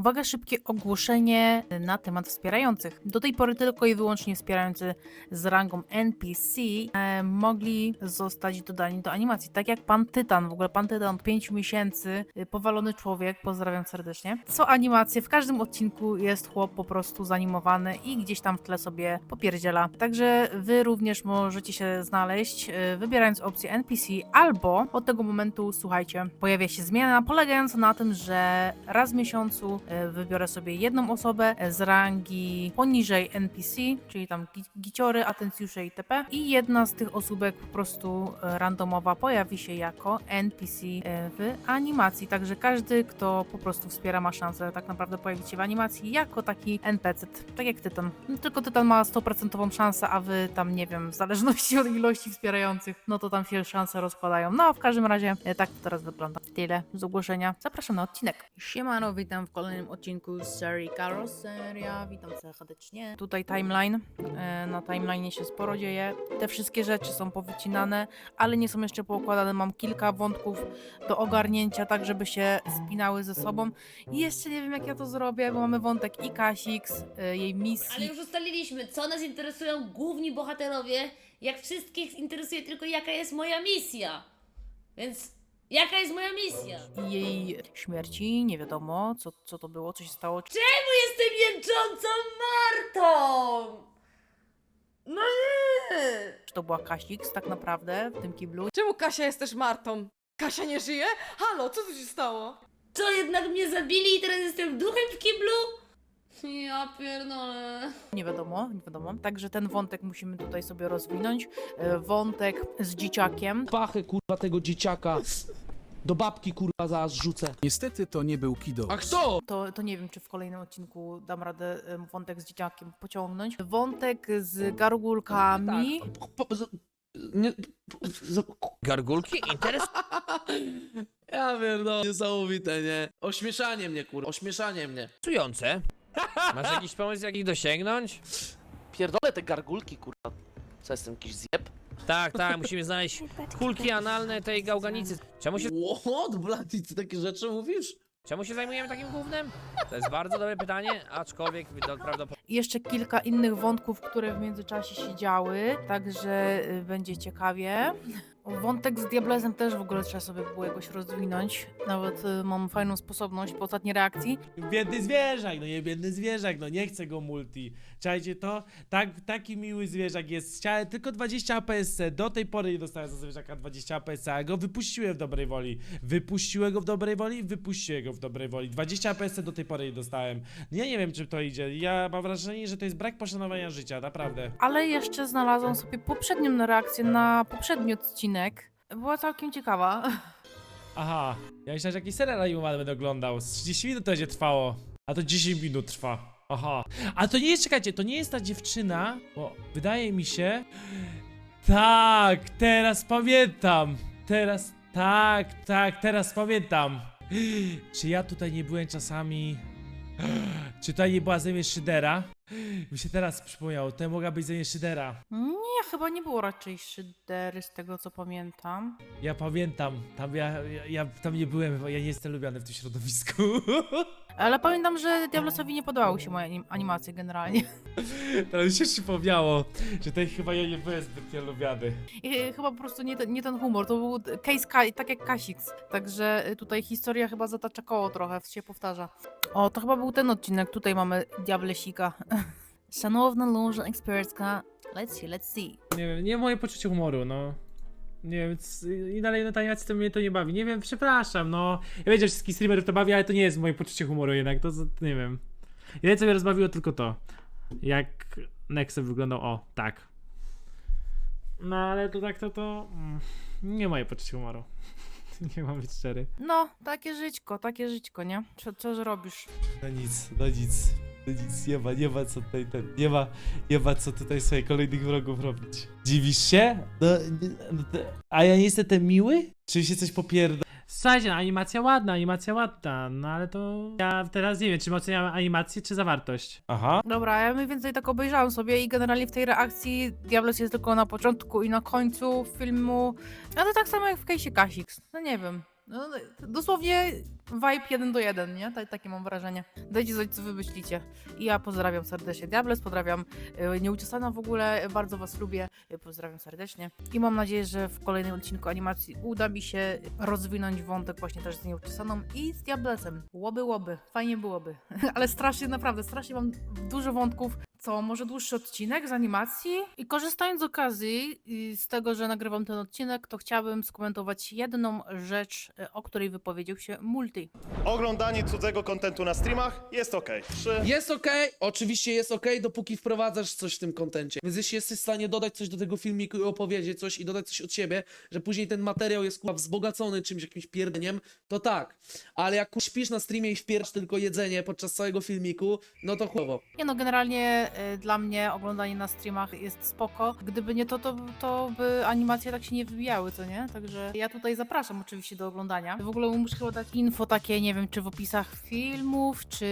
Uwaga, szybkie ogłoszenie na temat wspierających. Do tej pory tylko i wyłącznie wspierający z rangą NPC e, mogli zostać dodani do animacji. Tak jak pan Tytan, w ogóle pan Tytan od 5 miesięcy, y, powalony człowiek, pozdrawiam serdecznie. Co animacje, w każdym odcinku jest chłop po prostu zanimowany i gdzieś tam w tle sobie popierdziela. Także wy również możecie się znaleźć, y, wybierając opcję NPC, albo od tego momentu, słuchajcie, pojawia się zmiana polegająca na tym, że raz w miesiącu wybiorę sobie jedną osobę z rangi poniżej NPC, czyli tam gi- giciory, atencjusze itp. I jedna z tych osóbek po prostu e, randomowa pojawi się jako NPC e, w animacji. Także każdy, kto po prostu wspiera, ma szansę tak naprawdę pojawić się w animacji jako taki NPC, tak jak Tytan. Tylko Tytan ma 100% szansę, a wy tam nie wiem, w zależności od ilości wspierających, no to tam się szanse rozkładają. No w każdym razie e, tak to teraz wygląda. Tyle z ogłoszenia. Zapraszam na odcinek. Siemano, witam w kolejnym odcinku z serii Karoseria. Witam serdecznie. Tutaj timeline. E, Na timeline się sporo dzieje. Te wszystkie rzeczy są powycinane, ale nie są jeszcze poukładane. Mam kilka wątków do ogarnięcia, tak żeby się spinały ze sobą. I jeszcze nie wiem, jak ja to zrobię, bo mamy wątek i Kasix, e, jej Ale misji. już ustaliliśmy, co nas interesują główni bohaterowie, jak wszystkich interesuje tylko jaka jest moja misja. Więc jaka jest moja misja? jej śmierci. Nie wiadomo, co, co to było, co się stało. Czy Czemu jestem jęczącą Martą? No nie! czy to była Kasix tak naprawdę w tym kiblu. Czemu Kasia jest też Martą? Kasia nie żyje? Halo, co tu się stało? Co, jednak mnie zabili i teraz jestem duchem w kiblu? Ja pierdolę. Nie wiadomo, nie wiadomo. Także ten wątek musimy tutaj sobie rozwinąć. E, Wątek z dzieciakiem. pachę kurwa tego dzieciaka. Do babki kurwa zaraz rzucę. Niestety to nie był Kido. A kto? To, to nie wiem, czy w kolejnym odcinku dam radę em, wątek z dzieciakiem pociągnąć. Wątek z gargulkami. Po, z, nie, z, Gargulki? Interes? ja pierdolę, niesamowite, nie? Ośmieszanie mnie kurwa, ośmieszanie mnie. Interesujące. Masz jakiś pomysł, jak ich dosięgnąć? Pierdolę te gargulki, kurwa. Co jestem, jakiś zjeb? Tak, tak, musimy znaleźć kulki analne tej gałganicy. Czemu się, What? Blady, ty takie rzeczy mówisz? czemu się zajmujemy takim gównem? To jest bardzo dobre pytanie, aczkolwiek to prawdopodobnie jeszcze kilka innych wątków, które w międzyczasie się działy. Także y, będzie ciekawie. Wątek z Diablesem też w ogóle trzeba sobie było jakoś rozwinąć. Nawet y, mam fajną sposobność po ostatniej reakcji. Biedny zwierzak, no nie biedny zwierzak, no nie chcę go multi. Czajcie to? Tak, taki miły zwierzak jest. Chciałem tylko 20 APS. Do tej pory nie dostałem za zwierzaka 20 APS, a go wypuściłem w dobrej woli. Wypuściłem go w dobrej woli, wypuściłem go w dobrej woli. 20 APS do tej pory nie dostałem. Ja nie wiem, czym to idzie. Ja mam wrażenie, że to jest brak poszanowania życia, naprawdę. Ale jeszcze znalazłam sobie poprzednią reakcję na poprzedni odcinek. Była całkiem ciekawa. Aha, ja myślałem, że jakiś serial animowany będę oglądał. Z 30 minut to będzie trwało, a to 10 minut trwa. Aha. A to nie jest, czekajcie, to nie jest ta dziewczyna, bo wydaje mi się... Tak, teraz pamiętam. Teraz, tak, tak, teraz pamiętam. Czy ja tutaj nie byłem czasami... Czy tutaj nie była zamiast Szydera? Mi się teraz przypomniało, to mogła być zamiast Szydera. Nie, chyba nie było raczej szydery z tego co pamiętam. Ja pamiętam, tam ja, ja, ja tam nie byłem, bo ja nie jestem lubiany w tym środowisku. Ale pamiętam, że Diablosowi nie podobały się moje anim- animacje generalnie. Teraz się przypomniało, że tutaj chyba ja nie byłem zbytnio lubiany. I chyba po prostu nie, ten- nie ten humor, to był case Ka- tak jak Kasix. Także y, tutaj historia chyba zatacza koło trochę, się powtarza. O, to chyba był ten odcinek, tutaj mamy Diablesika. Szanowna loża ekspercka, let's see, let's see. Nie wiem, nie moje poczucie humoru, no. Nie wiem, c- i dalej na taniacy to mnie to nie bawi. Nie wiem, przepraszam, no. Ja wiem, że wszystkich streamerów to bawi, ale to nie jest moje poczucie humoru jednak, to, z- nie wiem. Jedyne co mnie rozbawiło tylko to, jak Nexem wyglądał, o, tak. No, ale to tak to, to mm, nie moje poczucie humoru. nie mam być szczery. No, takie żyćko, takie żyćko, nie? Co, co zrobisz? No nic, no nic, nic, nie ma, nie ma co tutaj, ten, nie ma, nie ma co tutaj sobie kolejnych wrogów robić. Dziwisz się? No, no a ja nie jestem ten miły? Czy się coś popierda? Słuchajcie, no, animacja ładna, animacja ładna, no ale to ja teraz nie wiem, czy my oceniamy animację, czy zawartość. Aha. Dobra, ja mniej więcej tak obejrzałam sobie i generalnie w tej reakcji Diablos jest tylko na początku i na końcu filmu. Ale tak samo jak w Casey Kasix. No nie wiem. No, dosłownie vibe jeden do jeden, nie? Ta- takie mam wrażenie. Dajcie znać, co wy myślicie. I ja pozdrawiam serdecznie Diables, pozdrawiam y, Nieuczesana w ogóle, bardzo was lubię, y, pozdrawiam serdecznie. I mam nadzieję, że w kolejnym odcinku animacji uda mi się rozwinąć wątek właśnie też z Nieuczesaną i z Diablesem. Łoby, łoby, fajnie byłoby. Ale strasznie, naprawdę, strasznie mam dużo wątków. Co, może dłuższy odcinek z animacji? I korzystając z okazji i z tego, że nagrywam ten odcinek, to chciałabym skomentować jedną rzecz, y, o której wypowiedział się Multi. Oglądanie cudzego kontentu na streamach jest ok. Trzy. Jest okej, oczywiście jest okej, dopóki wprowadzasz coś w tym kontencie. Więc jeśli jesteś w stanie dodać coś do tego filmiku i opowiedzieć coś i dodać coś od siebie, że później ten materiał jest kurwa wzbogacony czymś, jakimś pierdzeniem, to tak. Ale jak śpisz na streamie i wpierasz tylko jedzenie podczas całego filmiku, no to chłowo. Nie no, generalnie dla mnie oglądanie na streamach jest spoko. Gdyby nie to, to, to by animacje tak się nie wybijały, co nie? Także ja tutaj zapraszam oczywiście do oglądania. W ogóle muszę chyba dać info takie, nie wiem, czy w opisach filmów, czy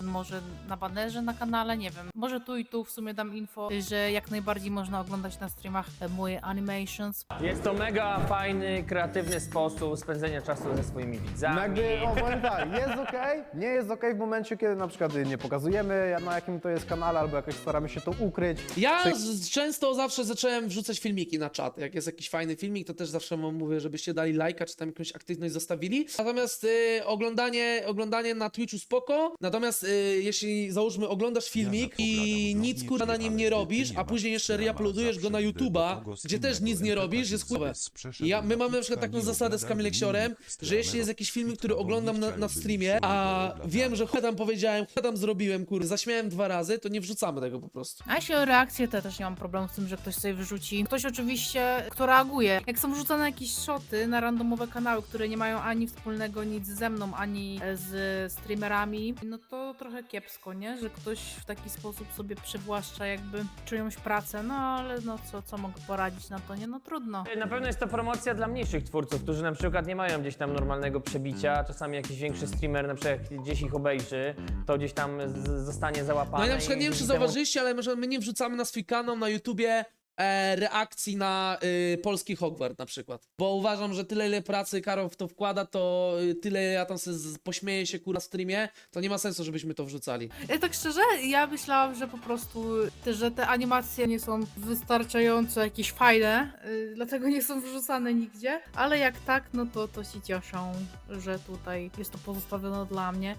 może na banerze na kanale, nie wiem. Może tu i tu w sumie dam info, że jak najbardziej można oglądać na streamach moje animations. Jest to mega fajny, kreatywny sposób spędzenia czasu ze swoimi widzami. Jakby, o powiem tak, jest okej, nie jest okej w momencie, kiedy na przykład nie pokazujemy na jakim to jest kanale, albo jakoś staramy się to ukryć. Ja z, często zawsze zacząłem wrzucać filmiki na czat. Jak jest jakiś fajny filmik, to też zawsze mówię, żebyście dali lajka, czy tam jakąś aktywność zostawili. Natomiast y, oglądanie, oglądanie na Twitchu spoko. Natomiast y, jeśli załóżmy oglądasz filmik i nic kurwa na nim nie robisz, a później jeszcze reuploadujesz go na YouTube'a, gdzie też nic nie robisz, jest. I ja, my mamy na przykład taką zasadę z Kamileksiorem, że jeśli jest jakiś filmik, który oglądam na, na streamie, a wiem, że chuj tam powiedziałem, chuj tam zrobiłem, kurde, zaśmiałem dwa razy, to nie wrzucamy tego po prostu. A jeśli o reakcję, to ja też nie mam problemu z tym, że ktoś sobie wyrzuci. Ktoś oczywiście, kto reaguje. Jak są wrzucane jakieś shoty na randomowe kanały, które nie mają ani wspólnego nic ze mną, ani e, z streamerami, no to trochę kiepsko, nie? Że ktoś w taki sposób sobie przywłaszcza jakby czyjąś pracę, no ale no co, co mogę poradzić na to, nie? No trudno. Na pewno jest to promocja dla mniejszych twórców, którzy na przykład nie mają gdzieś tam normalnego przebicia. Czasami jakiś większy streamer na przykład gdzieś ich obejrzy, to gdzieś tam z- zostanie załapany. No i na przykład nie wiem, czy zauważyliście, ale może my nie wrzucamy na swój kanał na YouTubie e, reakcji na y, polski Hogwart na przykład. Bo uważam, że tyle ile pracy Karol w to wkłada, to y, tyle ja tam sobie z- pośmieję się kurwa na streamie, to nie ma sensu, żebyśmy to wrzucali. Ja tak szczerze, ja myślałam, że po prostu, te, że te animacje nie są wystarczająco jakieś fajne, yy, dlatego nie są wrzucane nigdzie, ale jak tak, no to, to się cieszą, że tutaj jest to pozostawione dla mnie.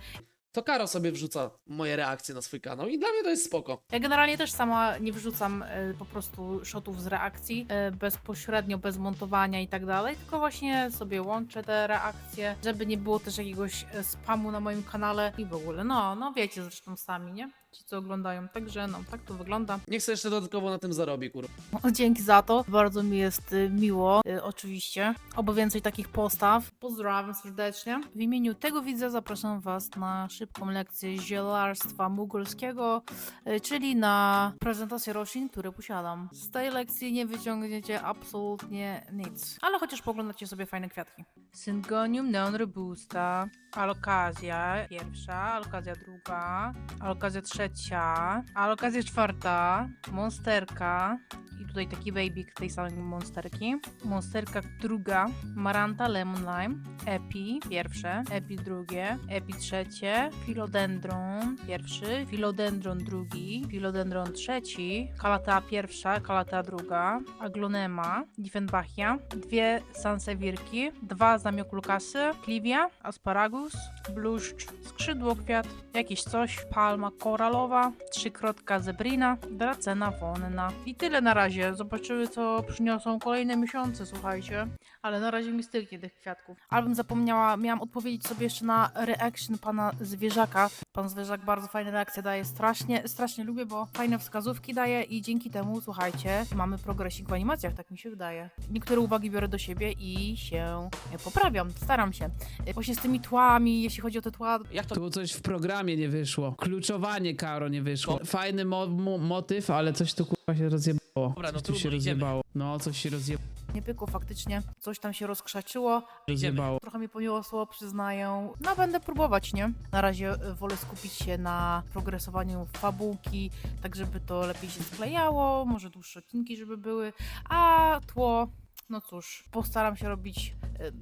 To Karol sobie wrzuca moje reakcje na swój kanał i dla mnie to jest spoko. Ja generalnie też sama nie wrzucam y, po prostu shotów z reakcji y, bezpośrednio, bez montowania i tak dalej, tylko właśnie sobie łączę te reakcje, żeby nie było też jakiegoś y, spamu na moim kanale i w ogóle, no, no wiecie zresztą sami, nie? Ci co oglądają, także no, tak to wygląda. Nie chcę jeszcze dodatkowo na tym zarobić, kurwa. O, Dzięki za to. Bardzo mi jest y, miło, y, oczywiście. Oby więcej takich postaw. Pozdrawiam serdecznie. W imieniu tego widza zapraszam Was na szybką lekcję zielarstwa mugolskiego, y, czyli na prezentację roślin, które posiadam. Z tej lekcji nie wyciągniecie absolutnie nic, ale chociaż poglądacie sobie fajne kwiatki. Syngonium neon robusta, alokazja pierwsza, alokazja druga, alokazja trzecia, alokazja czwarta, monsterka i tutaj taki babyk tej samej monsterki, monsterka druga, maranta lemon lime, epi pierwsze, epi drugie, epi trzecie, philodendron pierwszy, philodendron drugi, philodendron trzeci, kalata pierwsza, kalata druga, aglonema, Diefenbachia, dwie sansewirki, dwa zamioklukasy, kliwia, asparagus, Adiós. Bluszcz, skrzydłokwiat, jakieś coś, palma koralowa, trzykrotka zebrina, dracena wonna. I tyle na razie. Zobaczymy, co przyniosą kolejne miesiące, słuchajcie. Ale na razie mi styknie tych kwiatków. Albym zapomniała, miałam odpowiedzieć sobie jeszcze na reaction pana Zwierzaka. Pan Zwierzak bardzo fajne reakcje daje, strasznie, strasznie lubię, bo fajne wskazówki daje i dzięki temu, słuchajcie, mamy progresik w animacjach, tak mi się wydaje. Niektóre uwagi biorę do siebie i się poprawiam, staram się. Właśnie z tymi tłami, jeśli chodzi o te tła, Jak to Tu coś w programie nie wyszło. Kluczowanie Karo nie wyszło. Fajny mo mo motyw, ale coś tu kurwa się rozjebało. Dobra, no coś tu się idziemy. rozjebało. No, coś się rozje nie pykło faktycznie, coś tam się rozkrzaczyło. rozjebało. Trochę mi poniosło, przyznaję. No, będę próbować, nie? Na razie y, wolę skupić się na progresowaniu fabułki, tak żeby to lepiej się sklejało, może dłuższe odcinki, żeby były, a tło. No cóż, postaram się robić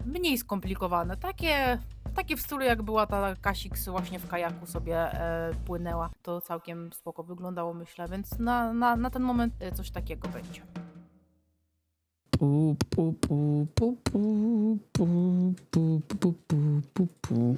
mniej skomplikowane. Takie, takie w stylu jak była ta Kasix właśnie w kajaku sobie e, płynęła. To całkiem spoko wyglądało myślę, więc na, na, na ten moment e, coś takiego będzie. Pu, pu, pu, pu, pu, pu, pu, pu, pu, pu.